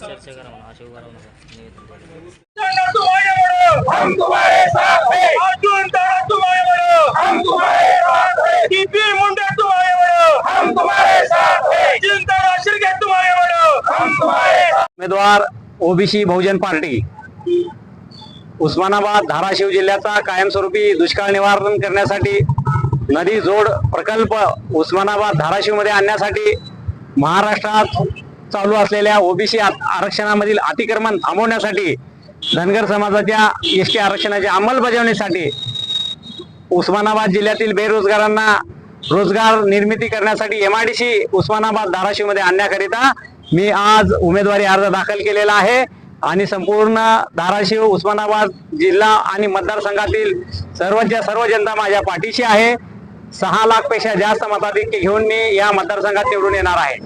चर्चा करा म्हणा अशोक उभा राहू नका उमेदवार ओबीसी बहुजन पार्टी. उस्मानाबाद धाराशिव जिल्ह्याचा कायमस्वरूपी दुष्काळ निवारण करण्यासाठी नदी जोड प्रकल्प उस्मानाबाद धाराशिवमध्ये आणण्यासाठी महाराष्ट्रात चालू असलेल्या ओबीसी आरक्षणामधील अतिक्रमण थांबवण्यासाठी धनगर समाजाच्या एस टी आरक्षणाच्या अंमलबजावणीसाठी उस्मानाबाद जिल्ह्यातील बेरोजगारांना रोजगार निर्मिती करण्यासाठी एमआयडीसी उस्मानाबाद धाराशिवमध्ये आणण्याकरिता मी आज उमेदवारी अर्ज दाखल केलेला आहे आणि संपूर्ण धाराशिव उस्मानाबाद जिल्हा आणि मतदारसंघातील सर्वच्या सर्व जनता माझ्या पाठीशी आहे. सहा लाखपेक्षा जास्त मताधिक्य घेऊन मी या मतदारसंघात निवडून येणार आहे.